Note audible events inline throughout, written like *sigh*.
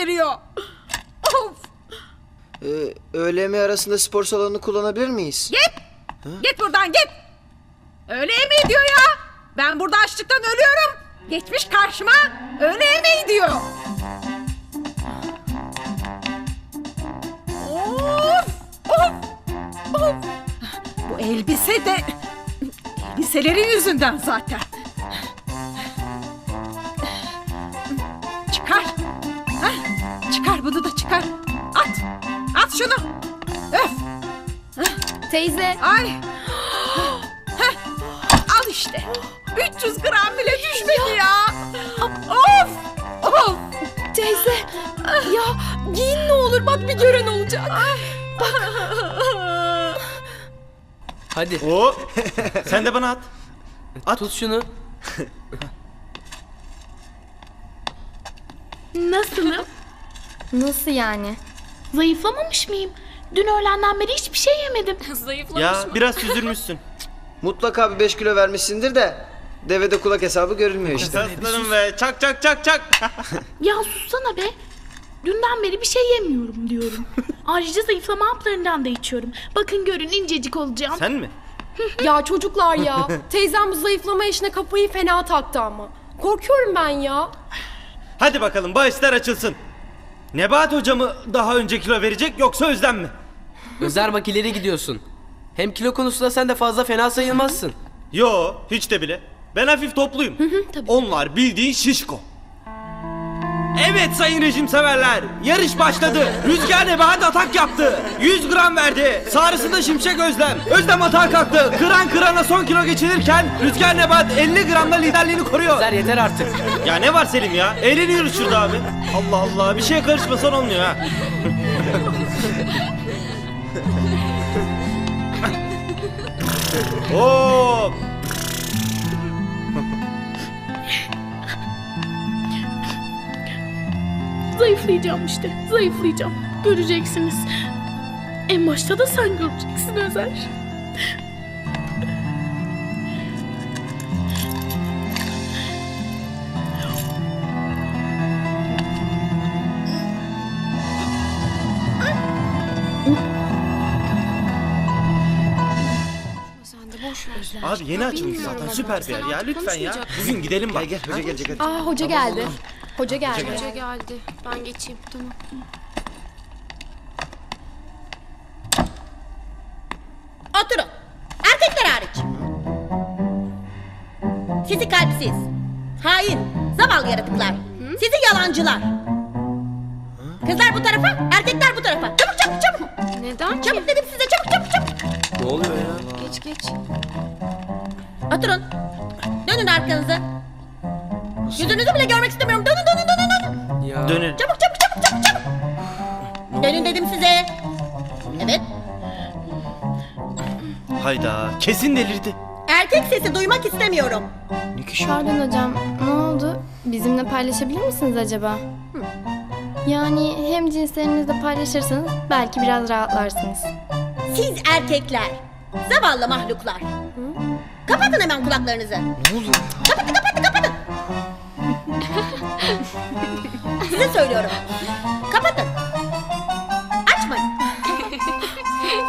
gösteriyor. Of! Ee, öğle yemeği arasında spor salonunu kullanabilir miyiz? Git! Git buradan git! Öğle yemeği diyor ya. Ben burada açlıktan ölüyorum. Geçmiş karşıma öğle yemeği diyor. Of! Of! Of! Bu elbise de elbiselerin yüzünden zaten. Çıkar bunu da çıkar. At. At şunu. Öf. Teyze, Ay. Heh, Al işte. 300 gram bile düşmedi ya. Of. Of. teyze. Ya giyin ne olur bak bir gören olacak. Hadi Oo. *laughs* Sen de bana at. tut şunu. *laughs* Nasılım? Nasıl yani? Zayıflamamış mıyım? Dün öğlenden beri hiçbir şey yemedim. *laughs* Ya biraz süzülmüşsün. *laughs* Mutlaka bir 5 kilo vermişsindir de devede kulak hesabı görülmüyor işte. Aslanım be. Çak çak çak çak. *laughs* Ya sussana be. Dünden beri bir şey yemiyorum diyorum. Ayrıca zayıflama haplarından da içiyorum. Bakın görün incecik olacağım. Sen mi? Ya çocuklar ya. Teyzem bu zayıflama işine kafayı fena taktı ama. Korkuyorum ben ya. Hadi bakalım bahisler açılsın. Nebahat hoca mı daha önce kilo verecek yoksa Özlem mi? Özer bak ileri gidiyorsun. Hem kilo konusunda sen de fazla fena sayılmazsın. Yo hiç de bile. Ben hafif topluyum. Onlar bildiğin şişko. Evet sayın rejim severler. Yarış başladı. Rüzgar Nebahat atak yaptı. 100 gram verdi. Sarısında Şimşek Özlem. Özlem atağa kalktı. Kıran kırana son kilo geçilirken Rüzgar Nebahat 50 gramla liderliğini koruyor. Özer yeter artık. Ya ne var Selim ya? Eğleniyoruz şurada abi. Allah Allah bir şeye karışmasan olmuyor ha. Zayıflayacağım işte. Zayıflayacağım. Göreceksiniz. En başta da sen göreceksin Özer. Abi yeni açılmış zaten süper bir yer ya lütfen ya. Bugün gidelim bak. Gel gel hoca gelecek hadi. Aa hoca geldi. Hoca geldi. Hoca geldi. Ben geçeyim. Tamam. Oturun. Erkekler hariç. Sizi kalpsiz, hain, zavallı yaratıklar. Sizi yalancılar. Kızlar bu tarafa, erkekler bu tarafa. Çabuk çabuk çabuk. Neden? Çabuk dedim size çabuk çabuk çabuk. Ne oluyor ya? Geç geç. Oturun. Dönün arkanızı. Yüzünüzü bile görmek istemiyorum. Dönün dönün dönün dönün. Ya. Dönelim. Çabuk çabuk çabuk çabuk çabuk. Dönün dedim size. Evet. Hayda kesin delirdi. Erkek sesi duymak istemiyorum. Pardon hocam ne oldu? Bizimle paylaşabilir misiniz acaba? Yani hem cinslerinizle paylaşırsanız belki biraz rahatlarsınız. Siz erkekler, zavallı mahluklar. Kapatın hemen kulaklarınızı. Ne oluyor? Kapatın, kapatın, kapatın. *laughs* Size söylüyorum. Kapatın. Açmayın.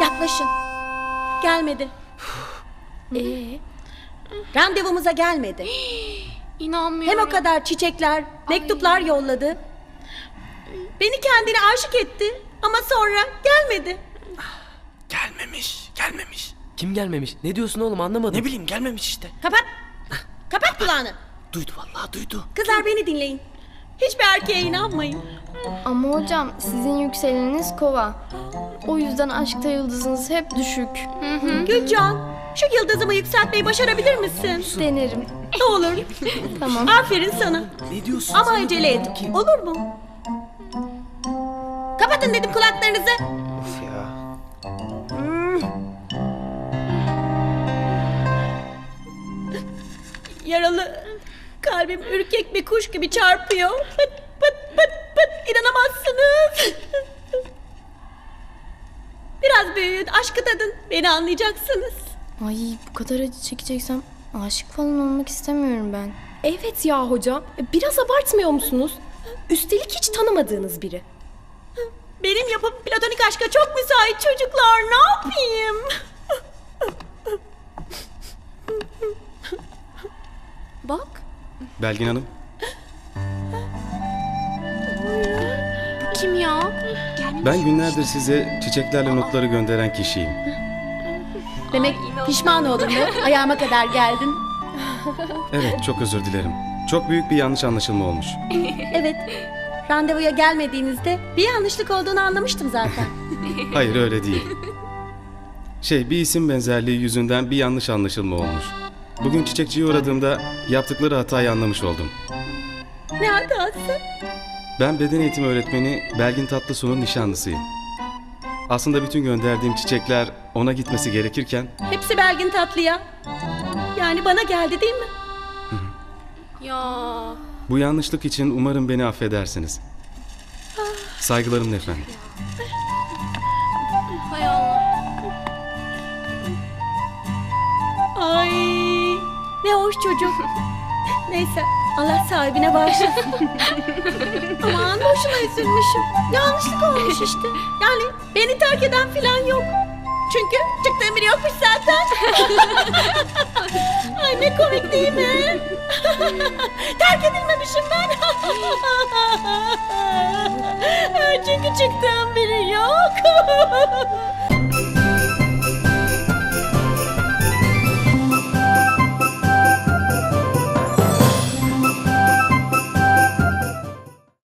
*laughs* Yaklaşın. Gelmedi. Ee, Randevumuza gelmedi. *gasps* inanmıyorum. Hem o kadar çiçekler, mektuplar yolladı. Beni kendine aşık etti ama sonra gelmedi. Gelmemiş gelmemiş. Kim gelmemiş? Ne diyorsun oğlum anlamadım. Ne bileyim gelmemiş işte. Kapat. Kapat kulağını. Duydu vallahi duydu. Kızlar beni dinleyin. Hiçbir erkeğe inanmayın. Ama hocam sizin yükseleniniz kova. O yüzden aşkta yıldızınız hep düşük. Gülcan, şu yıldızımı yükseltmeyi başarabilir misin? Denerim. Ne olur. *laughs* Tamam. Aferin sana. Ne diyorsun? Ama acele et. Olur mu? Kapatın dedim kulaklarınızı. Kalbim ürkek bir kuş gibi çarpıyor. Pıt pıt pıt pıt. İnanamazsınız. Biraz büyüyün, aşkı tadın. Beni anlayacaksınız. Ay bu kadar acı çekeceksem aşık falan olmak istemiyorum ben. Evet ya hocam. Biraz abartmıyor musunuz? Üstelik hiç tanımadığınız biri. Benim yapım platonik aşka çok müsait çocuklar. Ne yapayım? Bak. Belgin Hanım, Kim ya? ben günlerdir size çiçeklerle notları gönderen kişiyim. Demek pişman oldun mu? Ayağıma kadar geldin. Evet, çok özür dilerim. Çok büyük bir yanlış anlaşılma olmuş. *laughs* Evet. Randevuya gelmediğinizde bir yanlışlık olduğunu anlamıştım zaten. *laughs* Hayır, öyle değil. Şey, bir isim benzerliği yüzünden bir yanlış anlaşılma olmuş. Bugün çiçekçiye uğradığımda yaptıkları hatayı anlamış oldum. ne hatası? Ben beden eğitimi öğretmeni Belgin Tatlısu'nun nişanlısıyım. Aslında bütün gönderdiğim çiçekler ona gitmesi gerekirken Hepsi Belgin Tatlı'ya. Yani bana geldi değil mi? Ya. bu yanlışlık için umarım beni affedersiniz. Saygılarımla efendim. Hay Allah. Ay ne hoş çocuk. Neyse Allah sahibine bağışlasın. *laughs* Aman boşuna üzülmüşüm. Yanlışlık olmuş işte. Yani beni terk eden filan yok. Çünkü çıktığım biri yokmuş zaten. *laughs* Ay ne komik değil mi? *laughs* terk edilmemişim ben. Çünkü çıktığım biri yok.